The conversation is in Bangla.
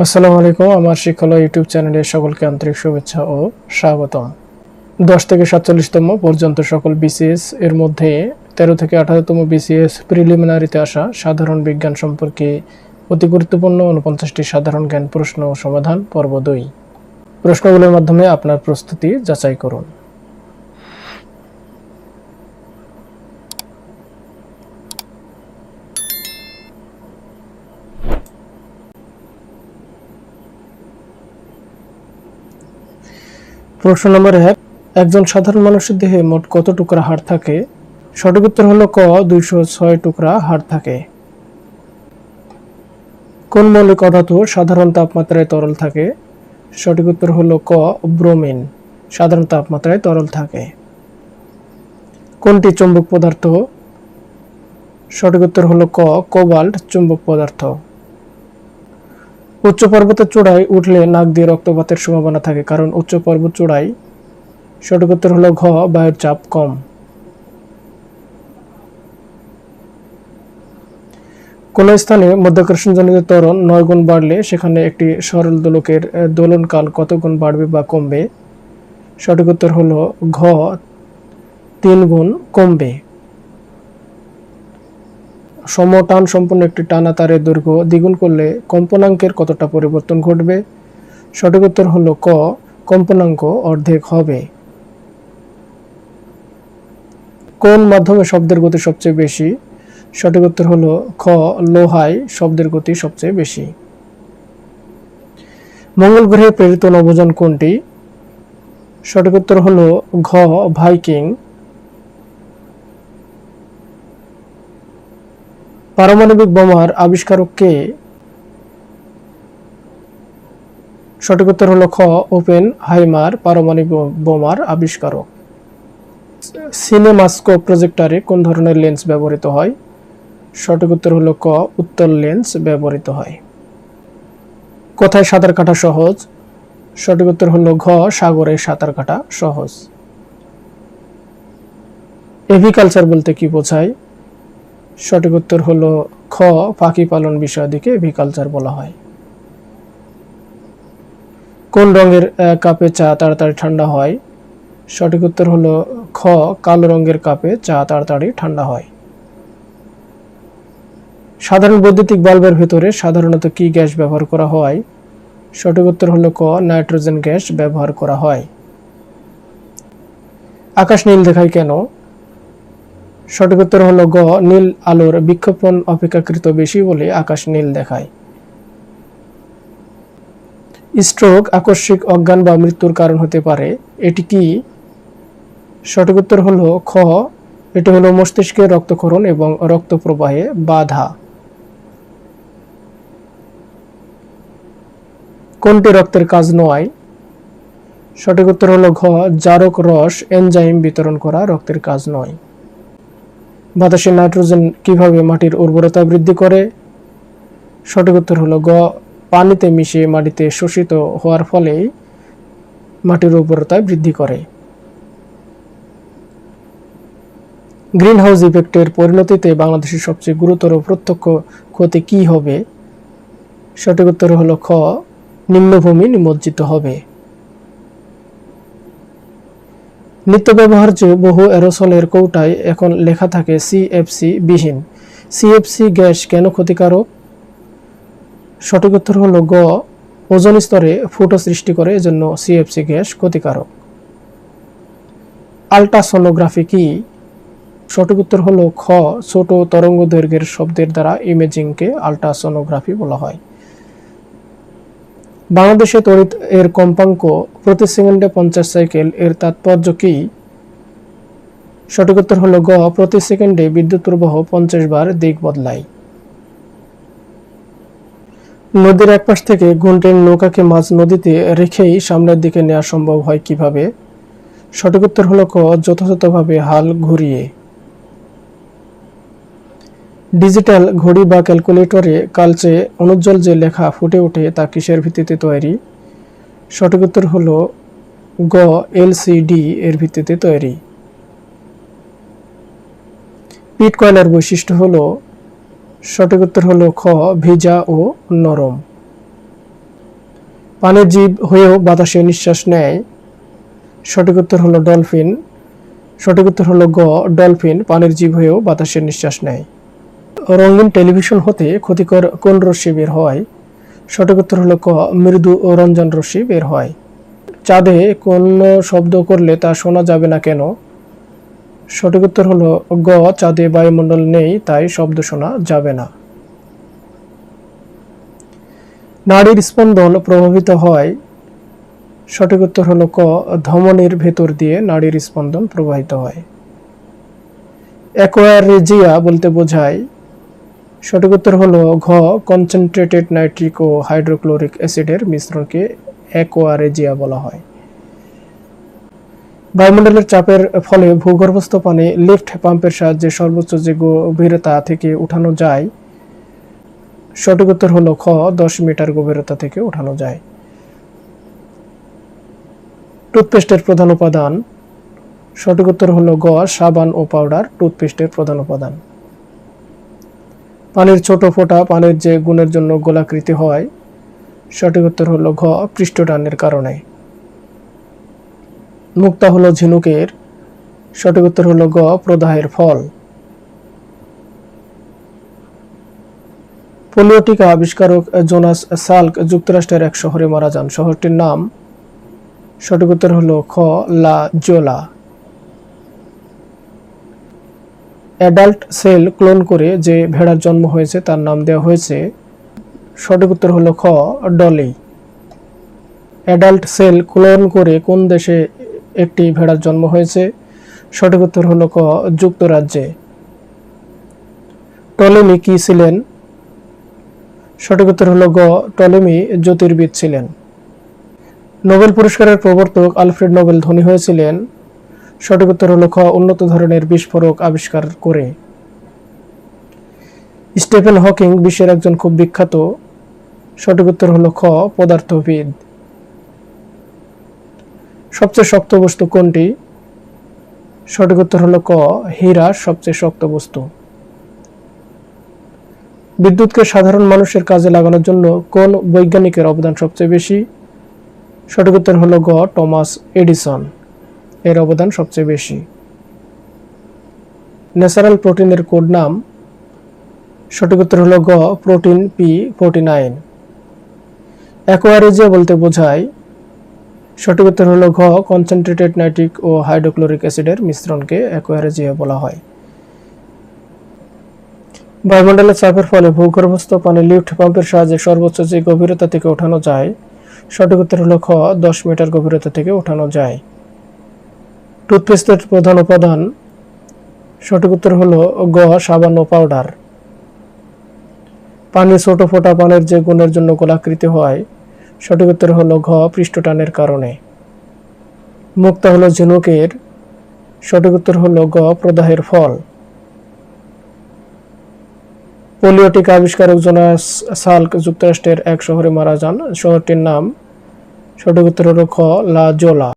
আসসালামু আলাইকুম, আমার শিক্ষালয় ইউটিউব চ্যানেলে সকলকে আন্তরিক শুভেচ্ছা ও স্বাগতম। দশ থেকে সাতচল্লিশতম পর্যন্ত সকল বিসিএস এর মধ্যে তেরো থেকে আঠারোতম বিসিএস প্রিলিমিনারিতে আসা সাধারণ বিজ্ঞান সম্পর্কে অতি গুরুত্বপূর্ণ উনপঞ্চাশটি সাধারণ জ্ঞান প্রশ্ন ও সমাধান পর্ব দুই। প্রশ্নগুলোর মাধ্যমে আপনার প্রস্তুতি যাচাই করুন। প্রশ্ন নম্বর এক, একজন সাধারণ মানুষের দেহে মোট কত টুকরা হাড় থাকে? সঠিক উত্তর হলো ক, দুইশো ছয় টুকরা হাড় থাকে। কোন মৌলিক অধাতু সাধারণ তাপমাত্রায় তরল থাকে? সঠিক উত্তর হলো ক, ব্রোমিন, সাধারণ তাপমাত্রায় তরল থাকে। কোনটি চুম্বক পদার্থ? সঠিক উত্তর হলো ক, কোবাল্ট চুম্বক পদার্থ। উচ্চ পর্বতের চূড়ায় উঠলে নাক দিয়ে রক্তপাতের সম্ভাবনা থাকে, কারণ উচ্চ পর্বত চূড়ায় সঠিক উত্তর হলো ঘ, বায়ুর চাপ কম। কোন স্থানে মধ্যাকর্ষণজনিত ত্বরণ নয় গুণ বাড়লে সেখানে একটি সরল দোলকের দোলনকাল কত গুণ বাড়বে বা কমবে? সঠিক উত্তর হলো ঘ, তিন গুণ কমবে। সমটান সম্পূর্ণ একটি টানা তারের দৈর্ঘ্য দ্বিগুণ করলে কম্পনাঙ্কের কতটা পরিবর্তন ঘটবে? সঠিক উত্তর হল ক, কম্পনাঙ্ক অর্ধেক হবে। কোন মাধ্যমে শব্দের গতি সবচেয়ে বেশি? সঠিক উত্তর হল খ, লোহায় শব্দের গতি সবচেয়ে বেশি। মঙ্গল গ্রহে প্রেরিত নবযান কোনটি? সঠিক উত্তর হল ঘ, ভাইকিং। পারমাণবিক বোমার আবিষ্কারক কে সঠিক উত্তর হলো খ, ওপেন হাইমার পারমাণবিক বোমার আবিষ্কারক। সিনেমাস্কোপ প্রজেক্টরে কোন ধরনের লেন্স ব্যবহৃত হয়? সঠিক উত্তর হলো ক উত্তল লেন্স ব্যবহৃত হয়। কোথায় সাঁতার কাটা সহজ? সঠিক উত্তর হলো ঘ, সাগরে সাঁতার কাটা সহজ। এভিকালচার বলতে কি বোঝায়? সঠিক উত্তর হলো খ, পাখি পালন বিষয়াদিকে এভিকালচার বলা হয়। কোন রঙের কাপে চা তাড়াতাড়ি ঠান্ডা হয়? সঠিক উত্তর হলো খ, কালো রঙের কাপে চা তাড়াতাড়ি ঠান্ডা হয়। সাধারণ বৈদ্যুতিক বাল্বের ভিতরে সাধারণত কি গ্যাস ব্যবহার করা হয়? সঠিক উত্তর হলো ক, নাইট্রোজেন গ্যাস ব্যবহার করা হয়। আকাশ নীল দেখায় কেন? সঠিক উত্তর হলো গ, নীল আলোর বিক্ষেপণ অপেক্ষাকৃত বেশি বলে আকাশ নীল দেখায়। স্ট্রোক, আকস্মিক অজ্ঞান বা মৃত্যুর কারণ হতে পারে। এটি কি? সঠিক উত্তর হলো খ, এটি হলো মস্তিষ্কের রক্তক্ষরণ এবং রক্ত প্রবাহে বাধা। কোনটি রক্তের কাজ নয়? সঠিক উত্তর হলো ঘ, জারক রস, এনজাইম বিতরণ করা রক্তের কাজ নয়। বাতাসে নাইট্রোজেন কীভাবে মাটির উর্বরতা বৃদ্ধি করে? সঠিক উত্তর হলো গ, পানিতে মিশিয়ে মাটিতে শোষিত হওয়ার ফলে মাটির উর্বরতা বৃদ্ধি করে। গ্রিন হাউস ইফেক্টের পরিণতিতে বাংলাদেশের সবচেয়ে গুরুতর প্রত্যক্ষ ক্ষতি কি হবে? সঠিক উত্তর হলো খ, নিম্নভূমি নিমজ্জিত হবে। নিত্য ব্যবহার্য বহু অ্যারোসলের কৌটায় এখন লেখা থাকে সিএফসি বিহীন। সিএফসি গ্যাস কেন ক্ষতিকারক? সঠিক উত্তর হল গ, ওজন স্তরে ফুটো সৃষ্টি করে, এজন্য সিএফসি গ্যাস ক্ষতিকারক। আল্ট্রাসোনোগ্রাফি কি? সঠিক উত্তর হল খ, ছোট তরঙ্গ দৈর্ঘ্যের শব্দের দ্বারা ইমেজিংকে আল্ট্রাসোনোগ্রাফি বলা হয়। বাংলাদেশে তড়িৎ এর কম্পাঙ্ক প্রতি সেকেন্ডে পঞ্চাশ সাইকেল। এর তাৎপর্য কি? সঠিক উত্তর হল গ, প্রতি সেকেন্ডে বিদ্যুৎ প্রবাহ পঞ্চাশ বার দিক বদলায়। নদীর এক পাশ থেকে ঘুন্টের নৌকাকে মাঝ নদীতে রেখেই সামনের দিকে নেওয়া সম্ভব হয় কীভাবে? সঠিক উত্তর হলো ক, যথাযথভাবে হাল ঘুরিয়ে। ডিজিটাল ঘড়ি বা ক্যালকুলেটরে কালচে অনুজ্জ্বল যে লেখা ফুটে ওঠে তা কিসের ভিত্তিতে তৈরি? সঠিক উত্তর হল গ এলসিডি এর ভিত্তিতে তৈরি। পিট কয়লার বৈশিষ্ট্য হল সঠিক উত্তর হল খ, ভিজা ও নরম। পানির জীব হয়েও বাতাসে নিঃশ্বাস নেয়। সঠিক উত্তর হলো ডলফিন। সঠিক উত্তর হলো গ, ডলফিন পানির জীব হয়েও বাতাসে নিঃশ্বাস নেয়। রঙিন টেলিভিশন হতে ক্ষতিকর কোন রশ্মি বের হয়? সঠিক উত্তর হলো ক, মৃদু রঞ্জন রশ্মি বের হয়। চাঁদে কোন শব্দ করলে তা শোনা যাবে না কেন? সঠিক উত্তর হলো গ, চাঁদে বায়ুমণ্ডল নেই, তাই শব্দ শোনা যাবে না। নারীর স্পন্দন প্রভাবিত হয়। সঠিক উত্তর হলো ক, ধমনির ভেতর দিয়ে নারীর স্পন্দন প্রবাহিত হয়। অ্যাকোয়ারেজিয়া বলতে বোঝায় সঠিক উত্তর হলো ঘ কনসেন্ট্রেটেড নাইট্রিক ও হাইড্রোক্লোরিক অ্যাসিডের মিশ্রণকে অ্যাকোয়ারেজিয়া বলা হয়। বায়ুমণ্ডলের চাপের ফলে ভূগর্ভস্থ পানি লিফট পাম্পের সাহায্যে সর্বোচ্চ যে গভীরতা থেকে উঠানো যায়, সঠিক উত্তর হলো খ দশ মিটার গভীরতা থেকে উঠানো যায়। টুথপেস্টের প্রধান উপাদান, সঠিক উত্তর হলো গ, সাবান ও পাউডার টুথপেস্টের প্রধান উপাদান। পানির ছোট ফোঁটা পানির যে গুণের জন্য গোলাকৃতি হয়, সঠিক উত্তর হলো ঘ, পৃষ্ঠটানের কারণে। মুক্তা হলো ঝিনুকের, সঠিক উত্তর হলো গ প্রদাহের ফল। পোলিও টিকা আবিষ্কারক জোনাস সাল্ক যুক্তরাষ্ট্রের এক শহরে মারা যান। শহরটির নাম সঠিক উত্তর হলো খ, লা জোলা। অ্যাডাল্ট সেল ক্লোন করে যে ভেড়ার জন্ম হয়েছে তার নাম দেওয়া হয়েছে, সঠিক উত্তর হলো খ, ডলি। অ্যাডাল্ট সেল ক্লোন করে কোন দেশে একটি ভেড়ার জন্ম হয়েছে? সঠিক উত্তর হলো ক, যুক্তরাজ্যে। টলেমি কি ছিলেন? সঠিক উত্তর হলো গ, টলেমি জ্যোতির্বিদ ছিলেন। নোবেল পুরস্কারের প্রবর্তক আলফ্রেড নোবেল ধনী হয়েছিলেন। সঠিক উত্তর হলো খ উন্নত ধরনের বিস্ফোরক আবিষ্কার করে। স্টিফেন হকিং বিশ্বের একজন খুব বিখ্যাত সঠিক উত্তর হলো খ পদার্থবিদ। সবচেয়ে শক্ত বস্তু কোনটি? সঠিক উত্তর হলো ক হীরা সবচেয়ে শক্ত বস্তু। বিদ্যুৎকে সাধারণ মানুষের কাজে লাগানোর জন্য কোন বৈজ্ঞানিকের অবদান সবচেয়ে বেশি? সঠিক উত্তর হলো গ টমাস এডিসন। এর অবদান সবচেয়ে বেশি। ন্যাচারাল প্রোটিনের কোড নাম, সঠিক উত্তর হলো গ, protein P forty nine aqua regia বলতে বোঝায়, সঠিক উত্তর হলো ঘ কনসেন্ট্রেটেড নাইট্রিক ও হাইড্রোক্লোরিক অ্যাসিডের মিশ্রণকে অ্যাকোয়ারেজিয়া বলা হয়। বায়ুমণ্ডলের চাপের ফলে ভূগর্ভস্থ পানি লিফট পাম্পের সাহায্যে সর্বোচ্চ যে গভীরতা থেকে ওঠানো যায়, সঠিক উত্তর হলো খ, দশ মিটার গভীরতা থেকে ওঠানো যায়। টুথপেস্টের প্রধান উপাদান। সঠিক উত্তর হলো গ, সাবান ও পাউডার পানি ছোট ফোঁটা পানির যে গুণের জন্য গোলাকৃতি হয়, সঠিক উত্তর হলো ঘ, পৃষ্ঠটানের কারণে। মুক্তা হলো ঝিনুকের, সঠিক উত্তর হলো গ, প্রদাহের ফল। পোলিও টিকা আবিষ্কারক জোনাস সাল্ক যুক্তরাষ্ট্রের এক শহরে মারা যান। শহরটির নাম, সঠিক উত্তর হলো খ, লা জোলা।